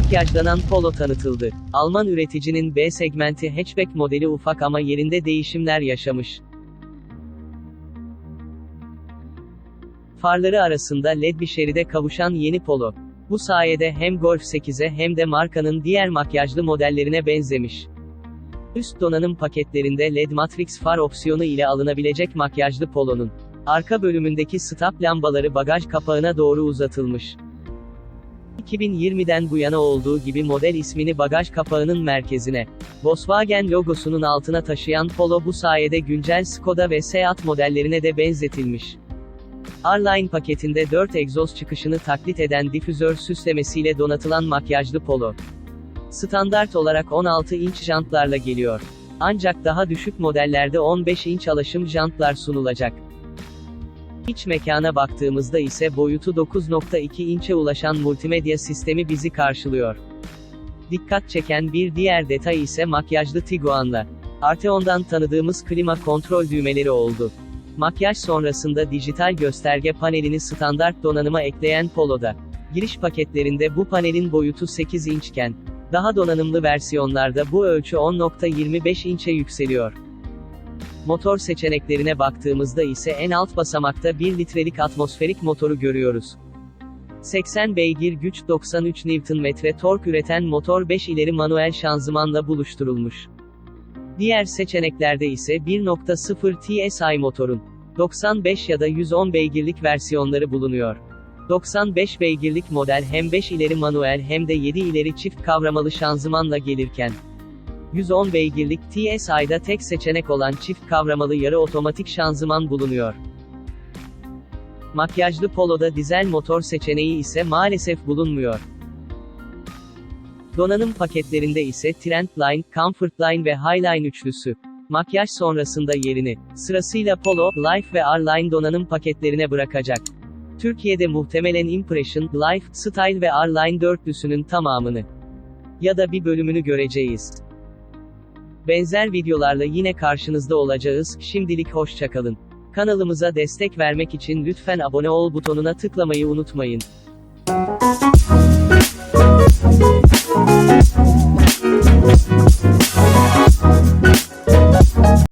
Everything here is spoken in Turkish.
Makyajlanan Polo tanıtıldı. Alman üreticinin B segmenti hatchback modeli ufak ama yerinde değişimler yaşamış. Farları arasında led bir şeride kavuşan yeni Polo. Bu sayede hem Golf 8'e hem de markanın diğer makyajlı modellerine benzemiş. Üst donanım paketlerinde LED Matrix far opsiyonu ile alınabilecek makyajlı Polo'nun arka bölümündeki stop lambaları bagaj kapağına doğru uzatılmış. 2020'den bu yana olduğu gibi model ismini bagaj kapağının merkezine, Volkswagen logosunun altına taşıyan Polo bu sayede güncel Skoda ve Seat modellerine de benzetilmiş. R-Line paketinde 4 egzoz çıkışını taklit eden difüzör süslemesiyle donatılan makyajlı Polo. Standart olarak 16 inç jantlarla geliyor. Ancak daha düşük modellerde 15 inç alaşım jantlar sunulacak. İç mekana baktığımızda ise boyutu 9.2 inçe ulaşan multimedya sistemi bizi karşılıyor. Dikkat çeken bir diğer detay ise makyajlı Tiguan'la. Arteon'dan tanıdığımız klima kontrol düğmeleri oldu. Makyaj sonrasında dijital gösterge panelini standart donanıma ekleyen Polo'da. Giriş paketlerinde bu panelin boyutu 8 inçken, daha donanımlı versiyonlarda bu ölçü 10.25 inçe yükseliyor. Motor seçeneklerine baktığımızda ise en alt basamakta 1 litrelik atmosferik motoru görüyoruz. 80 beygir güç 93 Nm tork üreten motor 5 ileri manuel şanzımanla buluşturulmuş. Diğer seçeneklerde ise 1.0 TSI motorun 95 ya da 110 beygirlik versiyonları bulunuyor. 95 beygirlik model hem 5 ileri manuel hem de 7 ileri çift kavramalı şanzımanla gelirken, 110 beygirlik TSI'da tek seçenek olan çift kavramalı yarı otomatik şanzıman bulunuyor. Makyajlı Polo'da dizel motor seçeneği ise maalesef bulunmuyor. Donanım paketlerinde ise Trendline, Comfortline ve Highline üçlüsü. Makyaj sonrasında yerini, sırasıyla Polo, Life ve R-Line donanım paketlerine bırakacak. Türkiye'de muhtemelen Impression, Life, Style ve R-Line dörtlüsünün tamamını ya da bir bölümünü göreceğiz. Benzer videolarla yine karşınızda olacağız, şimdilik hoşçakalın. Kanalımıza destek vermek için lütfen abone ol butonuna tıklamayı unutmayın.